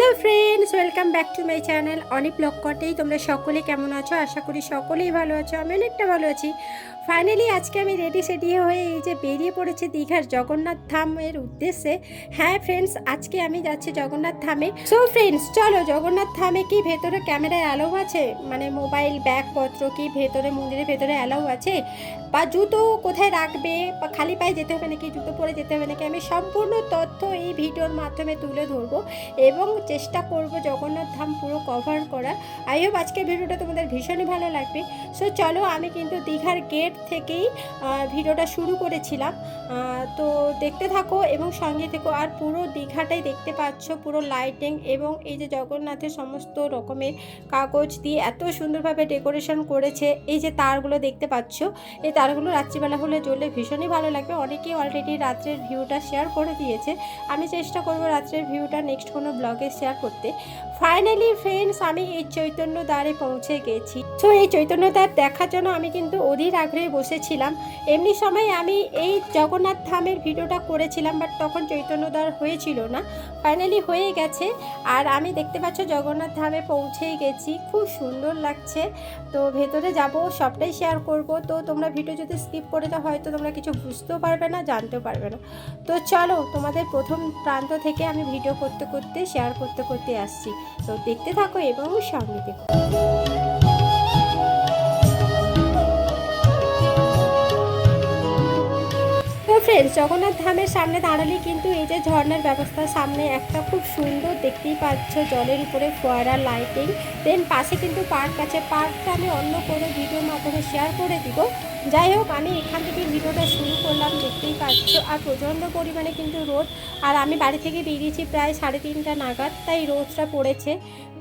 Hello friends, welcome back to my channel অনেক blog কটেই তোমরা সকলে কেমন আছো? আশা করি সকলেই ভালো আছো আমি অনেকটা ভালো আছি। ফাইনালি আজকে আমি রেডি সেডি হয়ে এই যে বেরিয়ে পড়েছি দীঘার জগন্নাথ ধামের উদ্দেশ্যে। হ্যাঁ ফ্রেন্ডস আজকে আমি যাচ্ছি জগন্নাথ ধামে। সো ফ্রেন্ডস চলো জগন্নাথ ধামে কি ভেতরে ক্যামেরায় অ্যালাউ আছে? মানে মোবাইল ব্যাগপত্র কি ভেতরে, মন্দিরের ভেতরে অ্যালাউ আছে? বা জুতো কোথায় রাখবে? বা খালি পায়ে যেতে হবে নাকি, জুতো পরে যেতে হবে নাকি? আমি সম্পূর্ণ তথ্য এই ভিডিওর মাধ্যমে তুলে ধরবো এবং চেষ্টা করব জগন্নাথ ধাম পুরো কভার করা আই হোপ আজকের ভিডিওটা তোমাদের ভীষণই ভালো লাগবে। সো চলো আমি কিন্তু দীঘার গেট থেকেই ভিডিওটা শুরু করেছিলাম। তো দেখতে থাকো এবং সঙ্গে থেকো। আর পুরো দীঘাটাই দেখতে পাচ্ছ, পুরো লাইটিং এবং এই যে জগন্নাথের সমস্ত রকমের কাগজ দিয়ে এত সুন্দরভাবে ডেকোরেশন করেছে। এই যে তারগুলো দেখতে পাচ্ছ, এই তারগুলো রাত্রিবেলা হলে জ্বললে ভীষণই ভালো লাগবে। অনেকেই অলরেডি রাত্রের ভিউটা শেয়ার করে দিয়েছে। আমি চেষ্টা করব রাত্রের ভিউটা নেক্সট কোনো ব্লগে শেয়ার করতে। ফাইনালি ফ্রেন্ডস আমি এই চৈতন্য দ্বারে পৌঁছে গেছি। তো এই চৈতন্য দ্বার দেখার জন্য আমি কিন্তু অধীর আগ্রহে বসেছিলাম। এমনি সময় আমি এই জগন্নাথ ধামের ভিডিওটা করেছিলাম বাট তখন চৈতন্যদার হয়েছিল না। ফাইনালি হয়ে গেছে, আর আমি দেখতে পাচ্ছ জগন্নাথ ধামে পৌঁছেই গেছি। খুব সুন্দর লাগছে। তো ভেতরে যাব, সবটাই শেয়ার করব। তো তোমরা ভিডিও যদি স্কিপ করে দাও, হয়তো তোমরা কিছু বুঝতেও পারবে না, জানতেও পারবে না। তো চলো, তোমাদের প্রথম প্রান্ত থেকে আমি ভিডিও করতে করতে শেয়ার করতে করতে আসছি। তো দেখতে থাকো এবং সঙ্গে দেখো তো ফ্রেন্ডস জগন্নাথ ধামের সামনে দাঁড়ালে কিন্তু এই যে ঝর্ণার ব্যবস্থা, সামনে একটা খুব সুন্দর দেখতেই পাচ্ছ জলের উপরে ফোয়ারা লাইটিং দেন পাশে কিন্তু পার্ক আছে। পার্কটা আমি অন্য কোনো ভিডিওর মাধ্যমে শেয়ার করে দিব। যাই হোক, আমি এখান থেকে ভিডিওটা শুরু করলাম, দেখতেই পাচ্ছ। আর প্রচণ্ড পরিমাণে কিন্তু রোদ। আর আমি বাড়ি থেকে বেরিয়েছি প্রায় সাড়ে তিনটা নাগাদ, তাই রোদটা পড়েছে।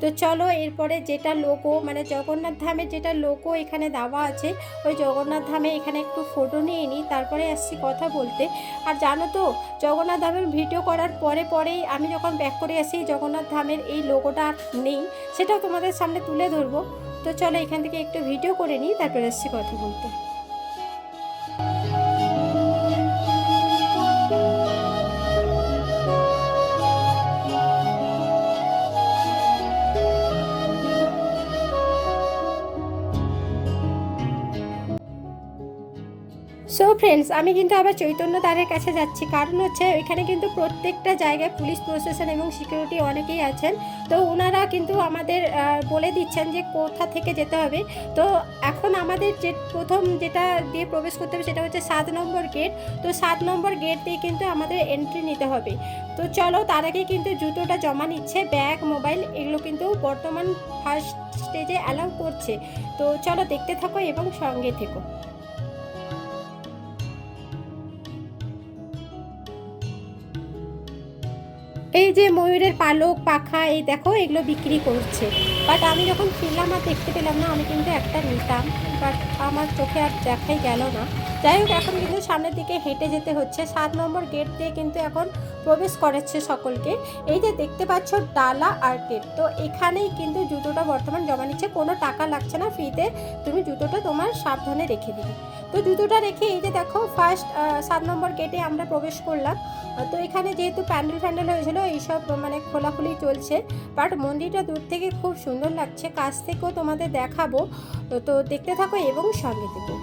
তো চলো এরপরে যেটা লোগো মানে জগন্নাথ ধামের যেটা লোগো এখানে দেওয়া আছে, ওই জগন্নাথ ধামে এখানে একটু ফটো নিয়ে নিই তারপরে আসছি কথা বলতে। আর জানো তো, জগন্নাথ ধামের ভিডিও করার পরে পরেই আমি যখন ব্যাক করে আসি, জগন্নাথ ধামের এই আর নেই, সেটাও তোমাদের সামনে তুলে ধরবো। তো চলো এখান থেকে একটু ভিডিও করে নিই তারপরে আসছি কথা বলতে। সো ফ্রেন্ডস আমি কিন্তু আবার চৈতন্য দ্বারের কাছে যাচ্ছি। কারণ হচ্ছে এখানে কিন্তু প্রত্যেকটা জায়গায় পুলিশ, প্রশাসন এবং সিকিউরিটি অনেকেই আছেন। তো ওনারা কিন্তু আমাদের বলে দিচ্ছেন যে কোথা থেকে যেতে হবে। তো এখন আমাদের যে প্রথম যেটা দিয়ে প্রবেশ করতে হবে সেটা হচ্ছে সাত নম্বর গেট তো সাত নম্বর গেট দিয়ে কিন্তু আমাদের এন্ট্রি নিতে হবে। তো চলো, তার আগে কিন্তু জুতোটা জমা নিচ্ছে ব্যাগ মোবাইল এগুলো কিন্তু বর্তমান ফার্স্ট স্টেজে অ্যালাউ করছে। তো চলো দেখতে থাকো এবং সঙ্গে থেকো। এই যে ময়ূরের পালক, পাখা, এই দেখো এগুলো বিক্রি করছে। বাট আমি যখন ফিরলাম আর দেখতে পেলাম না, আমি কিন্তু একটা নিতাম। বাট আমার চোখে আর দেখাই গেল না। যাই হোক, এখন কিন্তু সামনের দিকে হেঁটে যেতে হচ্ছে। সাত নম্বর গেট দিয়ে কিন্তু এখন প্রবেশ করাচ্ছে সকলকে। এই যে দেখতে পাচ্ছ, ডালা আর্কেড তো এখানেই কিন্তু জুতোটা বর্তমান জমা নিচ্ছে। কোনো টাকা লাগছে না ফ্রিতে তুমি জুতোটা তোমার সাবধানে রেখে দিবে। তো জুতোটা রেখে এই যে দেখো ফার্স্ট সাত নম্বর গেটে আমরা প্রবেশ করলাম। তো এখানে যেহেতু প্যান্ডেল ফ্যান্ডেল হয়েছিল, এইসব মানে খোলাখুলি চলছে। বাট মন্দিরটা দূর থেকে খুব সুন্দর লাগছে। কাছ থেকেও তোমাদের দেখাবো। তো দেখতে থাকো এবং সঙ্গে থেকো।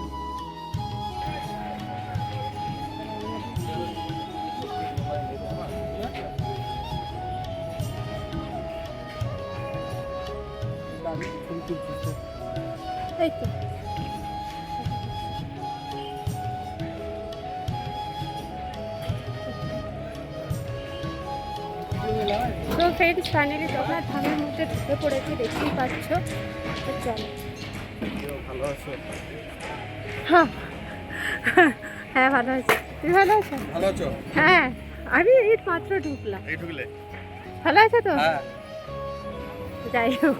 তো ফ্রেন্ডস ফাইনালি তোমরা ধামের মধ্যে ঢুকে পড়েছি দেখতেই পাচ্ছ। তো চলো। ভালো আছো হ্যাঁ। হ্যাঁ ভালো আছি। তুমি ভালো আছো? ভালো আছো? হ্যাঁ আমি এই মাত্র ঢুকলাম। এই ঢুকলে। ভালো আছো তো? হ্যাঁ। যাই হোক।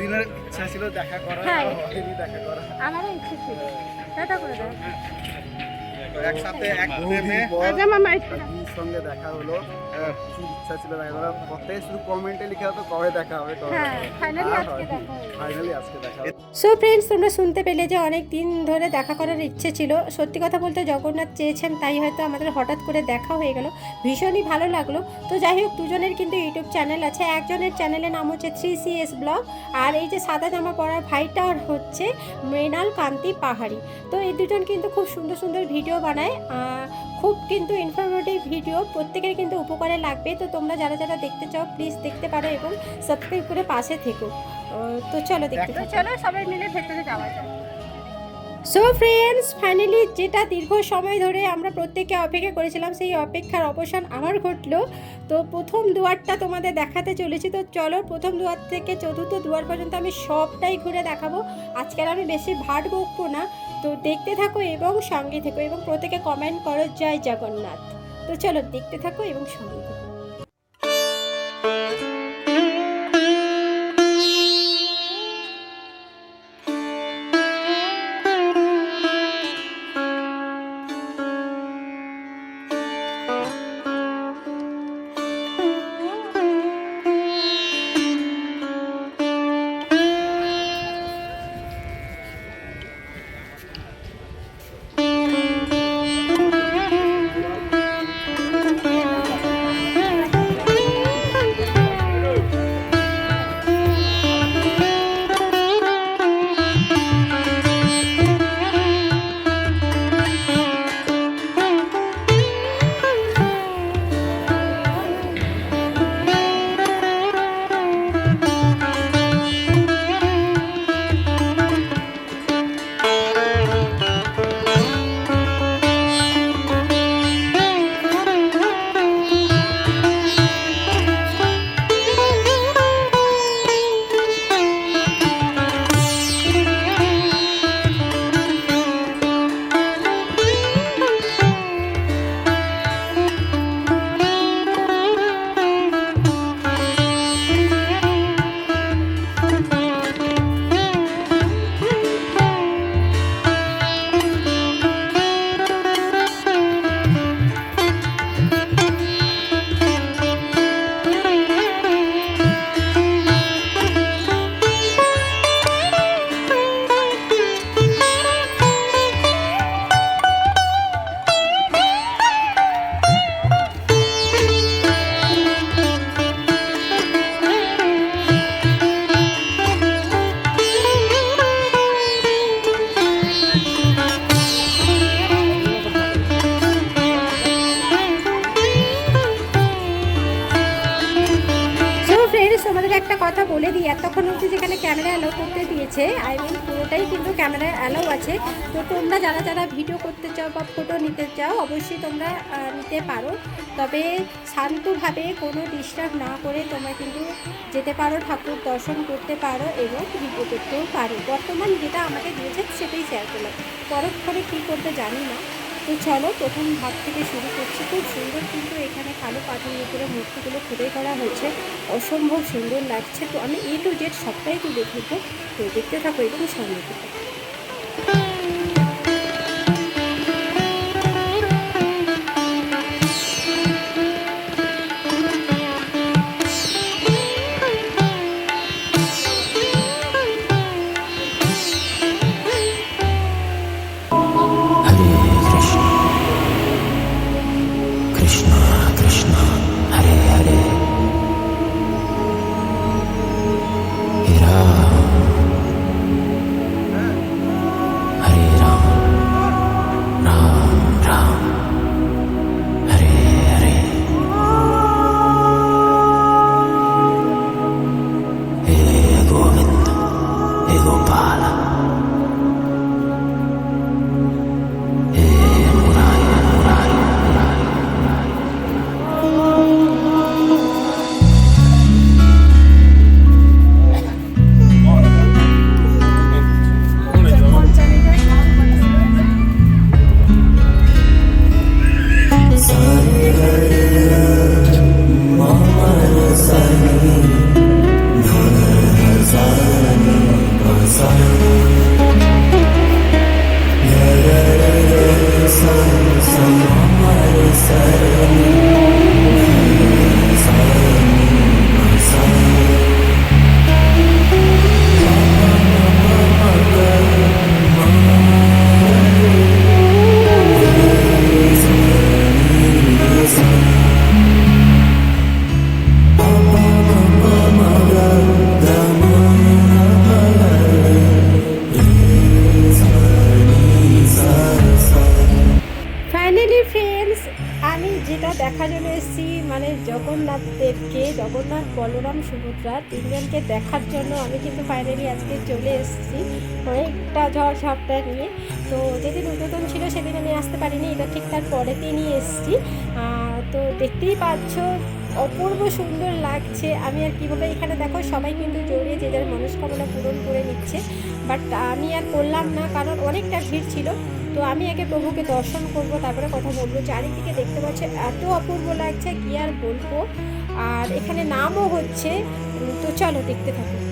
দুদিনের ইচ্ছা ছিল দেখা করা হ্যাঁ। দেখা করা। আমারও ইচ্ছে ছিল। টাটা করে দাও একসাথে এক প্রেমে আচ্ছা সঙ্গে দেখা হলো। হ্যাঁ, ইচ্ছা ছিল দেখা করার প্রত্যেকে শুধু কমেন্টে লিখে হতো কবে দেখা হবে কবে হ্যাঁ ফাইনালি আজকে দেখা হলো। ফাইনালি আজকে দেখা হবে। সো ফ্রেন্ডস তোমরা শুনতে পেলে যে অনেক দিন ধরে দেখা করার ইচ্ছে ছিল। সত্যি কথা বলতে জগন্নাথ চেয়েছেন তাই হয়তো আমাদের হঠাৎ করে দেখা হয়ে গেল। ভীষণই ভালো লাগল। তো যাই হোক দুজনের কিন্তু ইউটিউব চ্যানেল আছে। একজনের চ্যানেলের নাম হচ্ছে থ্রি সি এস ব্লগ। আর এই যে সাদা জামা পরার ভাইটার হচ্ছে মৃণাল কান্তি পাহাড়ি। তো এই দুজন কিন্তু খুব সুন্দর সুন্দর ভিডিও বানায়। আহ, খুব কিন্তু ইনফরমেটিভ ভিডিও প্রত্যেকের কিন্তু উপকারে লাগবে। তো তোমরা যারা যারা দেখতে চাও প্লিজ দেখতে পারো এবং সাবস্ক্রাইব করে পাশে থেকো। তো চলো দেখতে দেখা- চলো সবাই মিলে ভেতরে যাওয়া যাক। সো ফ্রেন্ডস ফাইনালি যেটা দীর্ঘ সময় ধরে আমরা প্রত্যেকে অপেক্ষা করেছিলাম সেই অপেক্ষার অবসান আমার ঘটলো। তো প্রথম দুয়ারটা তোমাদের দেখাতে চলেছি। তো চলো প্রথম দুয়ার থেকে চতুর্থ দুয়ার পর্যন্ত আমি সবটাই ঘুরে দেখাবো। আজকাল আমি বেশি ভাট বকবো না। তো দেখতে থাকো এবং সঙ্গে থেকো এবং প্রত্যেকে কমেন্ট করো, জয় জগন্নাথ। তো চলো দেখতে থাকো এবং সঙ্গে থেকো। বলে দিই, এতক্ষণ হচ্ছে যেখানে ক্যামেরা অ্যালাউ করতে দিয়েছে আই মিন পুরোটাই কিন্তু ক্যামেরা অ্যালাউ আছে। তো তোমরা যারা যারা ভিডিও করতে চাও বা ফটো নিতে চাও, অবশ্যই তোমরা নিতে পারো। তবে শান্তভাবে কোনো ডিস্টার্ব না করে তোমরা কিন্তু যেতে পারো, ঠাকুর দর্শন করতে পারো এবং ভিডিও করতেও পারো। বর্তমান যেটা আমাকে দিয়েছে সেটাই শেয়ার করলাম। পরক্ষণে কী করতে জানি না। তো চলো, প্রথম ভাগ থেকে শুরু করছি। খুব সুন্দর কিন্তু এখানে কালো পাথরের উপরে মূর্তিগুলো খোদাই করা হয়েছে। অসম্ভব সুন্দর লাগছে। তো আমি এই টু ডেট সবটাই তো দেখব তো দেখতে থাকো এবং সঙ্গে মহাদেবকে জগন্নাথ, বলরাম সুভদ্রা তিনজনকে দেখার জন্য আমি কিন্তু ফাইনালি আজকে চলে এসেছি। অনেকটা ঝড় ঝাপটা নিয়ে। তো যেদিন উদ্বোধন ছিল সেদিন আমি আসতে পারিনি, এটা ঠিক তার পরের দিনই এসেছি। তো দেখতেই পাচ্ছ, অপূর্ব সুন্দর লাগছে। আমি আর কীভাবে এখানে দেখো সবাই কিন্তু জড়িয়ে যে যার মনস্কামনা পূরণ করে নিচ্ছে। বাট আমি আর করলাম না, কারণ অনেকটা ভিড় ছিল। তো আমি আগে প্রভুকে দর্শন করব, তারপরে কথা বলব। চারিদিকে দেখতে পাচ্ছি এত অপূর্ব লাগছে, কি আর বলব? আর এখানে নামও হচ্ছে তো চলো দেখতে থাকো।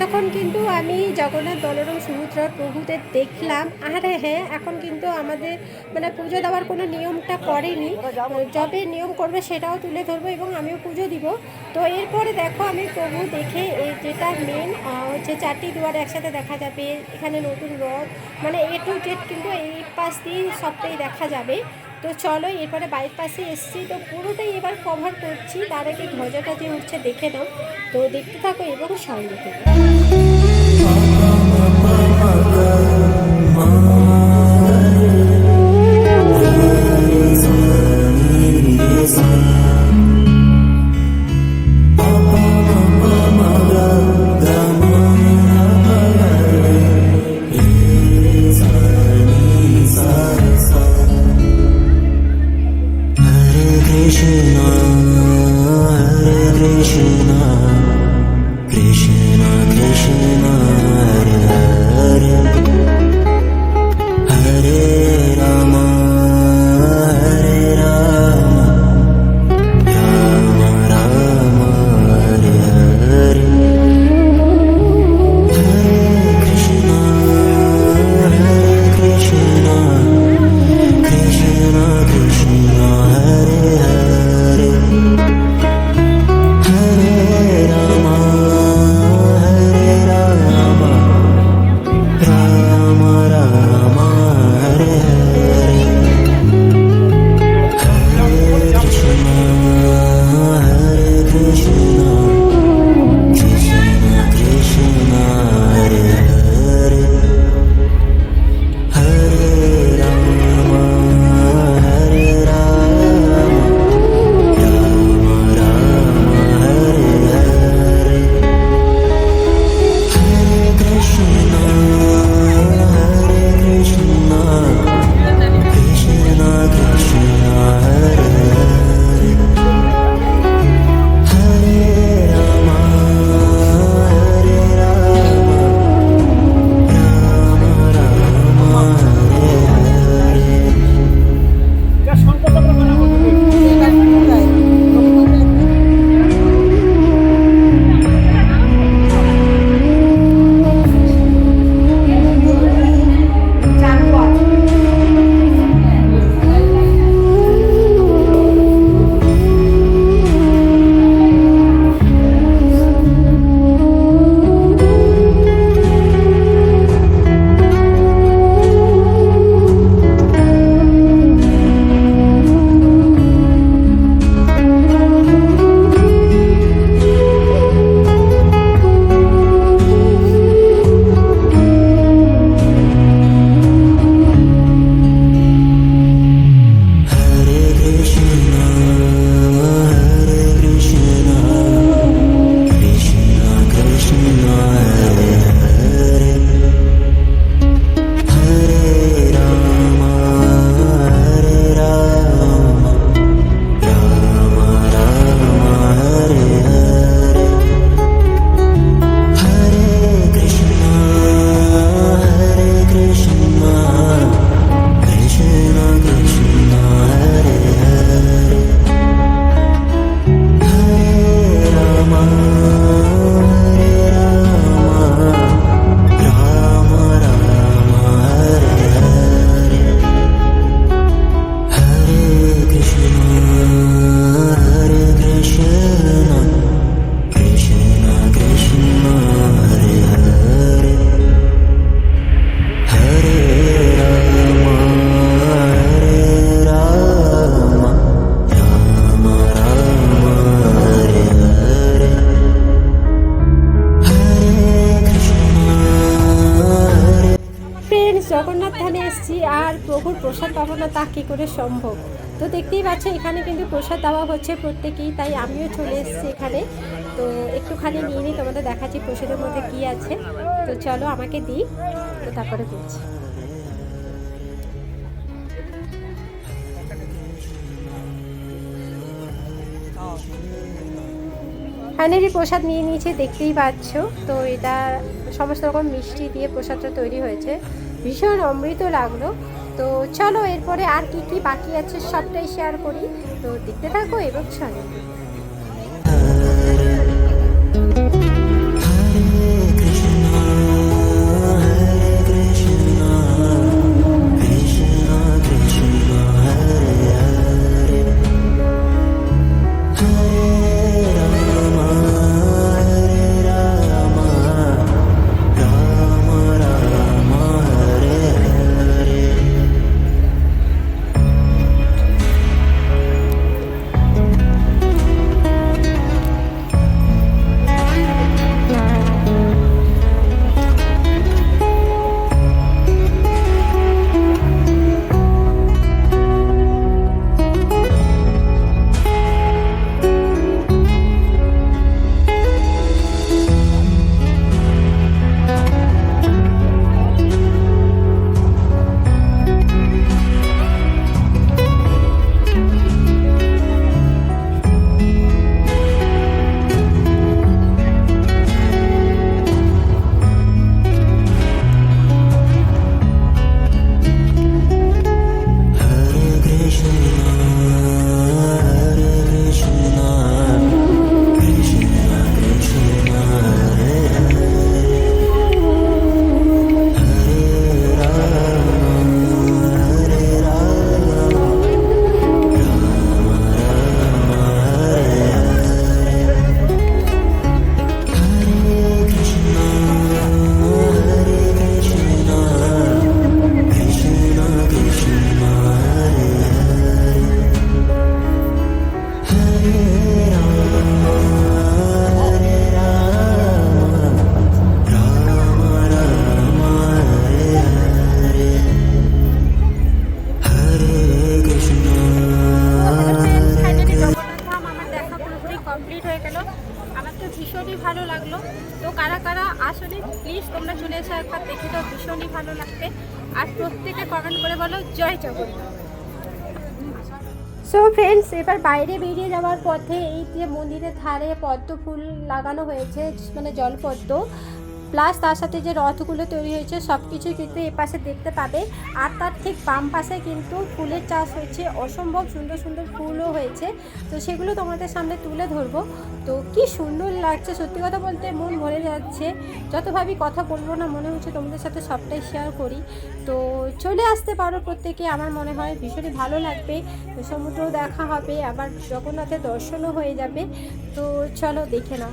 এতক্ষণ কিন্তু আমি জগন্নাথ বলরাম সুভদ্রার প্রভুদের দেখলাম। আর হ্যাঁ এখন কিন্তু আমাদের মানে পুজো দেওয়ার কোনো নিয়মটা করেনি। যবে নিয়ম করবে সেটাও তুলে ধরবো এবং আমিও পুজো দিব। তো এরপরে দেখো আমি প্রভু দেখে যেটা মেন হচ্ছে চারটি দুয়ার একসাথে দেখা যাবে, এখানে নতুন রথ মানে এ টু জেড কিন্তু এই পাশ দিয়ে সবটাই দেখা যাবে। তো চলো, এরপরে বাইক পাশে এসছি। তো পুরোটাই এবার কভার করছি। তার আগে ধ্বজাটা যে উঠছে, দেখে নাও। তো দেখতে থাকো, এবারও সঙ্গে থেকে। हरे না তা কী করে সম্ভব? তো দেখতেই পাচ্ছ এখানে কিন্তু প্রসাদ দেওয়া হচ্ছে প্রত্যেকেই, তাই আমিও চলে এসেছি এখানে। তো একটুখানি নিয়ে নিই, তোমাদের দেখাচ্ছি প্রসাদের মধ্যে কী আছে। তো চলো আমাকে দিই, তো তারপরে বলছি। ফাইনালি প্রসাদ নিয়ে নিয়েছে, দেখতেই পাচ্ছ। তো এটা সমস্ত রকম মিষ্টি দিয়ে প্রসাদটা তৈরি হয়েছে। ভীষণ অমৃত লাগল। তো চলো এরপরে আর কি কি বাকি আছে সবটাই শেয়ার করি। তো দেখতে থাকো এবং চলো বাইরে বেরিয়ে যাওয়ার পথে এই যে মন্দিরের ধারে পদ্ম ফুল লাগানো হয়েছে মানে জলপদ্ম। প্লাস তার সাথে যে রথগুলো তৈরি হয়েছে সব কিছুই কিন্তু এ পাশে দেখতে পাবে। আর তার ঠিক বাম পাশে কিন্তু ফুলের চাষ হয়েছে। অসম্ভব সুন্দর সুন্দর ফুলও হয়েছে। তো সেগুলো তোমাদের সামনে তুলে ধরবো। তো কি সুন্দর লাগছে। সত্যি কথা বলতে মন ভরে যাচ্ছে। যতভাবেই কথা বলব না, মনে হচ্ছে তোমাদের সাথে সবটাই শেয়ার করি। তো চলে আসতে পারো প্রত্যেকে, আমার মনে হয়। ভীষণই ভালো লাগবে। সমুদ্র দেখা হবে। আবার জগন্নাথের দর্শনও হয়ে যাবে। তো চলো দেখে নাও।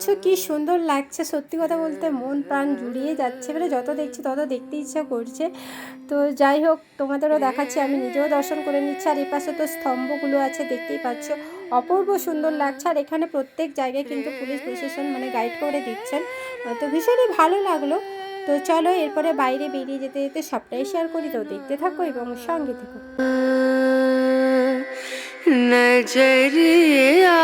করছ কি সুন্দর লাগছে? সত্যি কথা বলতে মন প্রাণ জুড়িয়ে যাচ্ছে মানে যত দেখছি তত দেখতে ইচ্ছা করছে। তো যাই হোক, তোমাদেরও দেখাচ্ছি, আমি নিজেও দর্শন করে নিচ্ছি। আর এপাশে তো স্তম্ভগুলো আছে, দেখতেই পাচ্ছ। অপূর্ব সুন্দর লাগছে। আর এখানে প্রত্যেক জায়গায় কিন্তু পুলিশ প্রশাসন মানে গাইড করে দিচ্ছেন। তো ভীষণই ভালো লাগল। তো চলো, এরপরে বাইরে বেরিয়ে যেতে যেতে সবটাই শেয়ার করি। তো দেখতে থাকো এবং সঙ্গে থাকো। নজরিয়া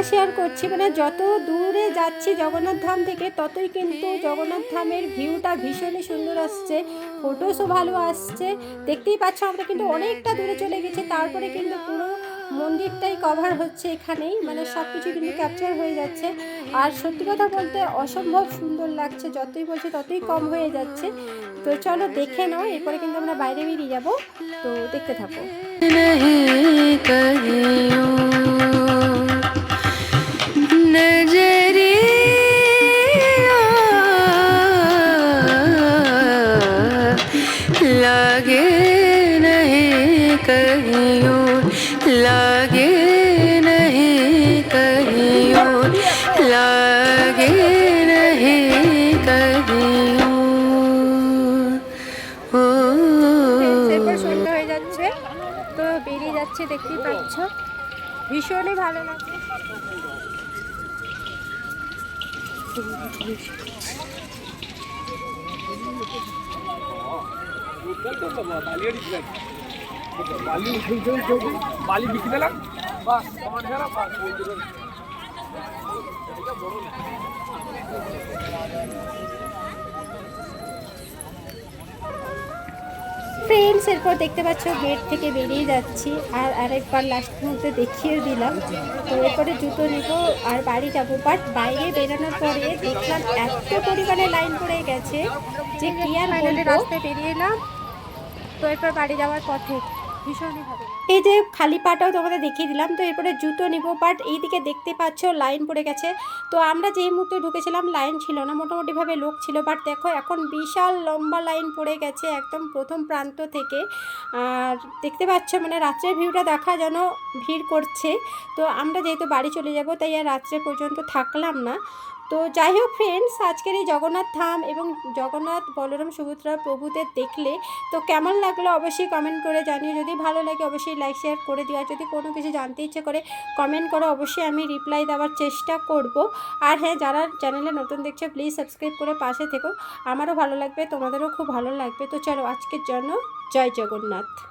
কথা শেয়ার করছি মানে যত দূরে যাচ্ছি জগন্নাথ ধাম থেকে, ততই কিন্তু জগন্নাথ ধামের ভিউটা ভীষণই সুন্দর আসছে ফটোসও ভালো আসছে। দেখতেই পাচ্ছ আমরা কিন্তু অনেকটা দূরে চলে গেছি, তারপরে কিন্তু পুরো মন্দিরটাই কভার হচ্ছে এখানেই মানে সব কিছু কিন্তু ক্যাপচার হয়ে যাচ্ছে। আর সত্যি কথা বলতে অসম্ভব সুন্দর লাগছে, যতই বলছে ততই কম হয়ে যাচ্ছে। তো চলো দেখে নাও, এরপরে কিন্তু আমরা বাইরে বেরিয়ে যাব। তো দেখতে থাকো। कहीं और लागे नहीं कहीं और लागे नहीं कहीं और এরপর সন্ধ্যা হয়ে যাচ্ছে তো বেরিয়ে যাচ্ছে দেখতেই পাচ্ছ ভীষণই ভালো লাগছে বালি বিক্রি দিলাম বাস আমার ঘেরা বাস। ফ্রেন্ডস এরপর দেখতে পাচ্ছ গেট থেকে বেরিয়ে যাচ্ছি আর আরেকবার লাস্ট মুহূর্তে দেখিয়ে দিলাম। তো এরপরে জুতো নিব আর বাড়ি যাব বাট বাইরে বেরোনোর পরে দেখলাম এত পরিমাণে লাইন পড়ে গেছে যে কি আর রাস্তায় বেরিয়ে এলাম। তো এরপর বাড়ি যাওয়ার পথে এই যে খালি পাটাও তোমাদের দেখিয়ে দিলাম, তো এরপরে জুতো নিব বাট এইদিকে দেখতে পাচ্ছ লাইন পড়ে গেছে। তো আমরা যেই মুহূর্তে ঢুকেছিলাম, লাইন ছিল না, মোটামুটিভাবে লোক ছিল বাট দেখো এখন বিশাল লম্বা লাইন পড়ে গেছে একদম প্রথম প্রান্ত থেকে। আর দেখতে পাচ্ছ মানে রাত্রের ভিউটা দেখা যেন ভিড় করছে। তো আমরা যেহেতু বাড়ি চলে যাব, তাই আর রাত্রে পর্যন্ত থাকলাম না। তো যাই হোক ফ্রেন্ডস আজকের এই জগন্নাথ ধাম এবং জগন্নাথ বলরাম সুভদ্রা প্রভুদের দেখলে তো কেমন লাগল অবশ্যই কমেন্ট করে জানিও। যদি ভালো লাগে অবশ্যই লাইক শেয়ার করে দিও। আর যদি কোনো কিছু জানতে ইচ্ছে করে কমেন্ট করো, অবশ্যই আমি রিপ্লাই দেওয়ার চেষ্টা করব। আর হ্যাঁ যারা চ্যানেলে নতুন দেখছে প্লিজ সাবস্ক্রাইব করে পাশে থেকো। আমারও ভালো লাগবে, তোমাদেরও খুব ভালো লাগবে। তো চলো আজকের জন্য জয় জগন্নাথ।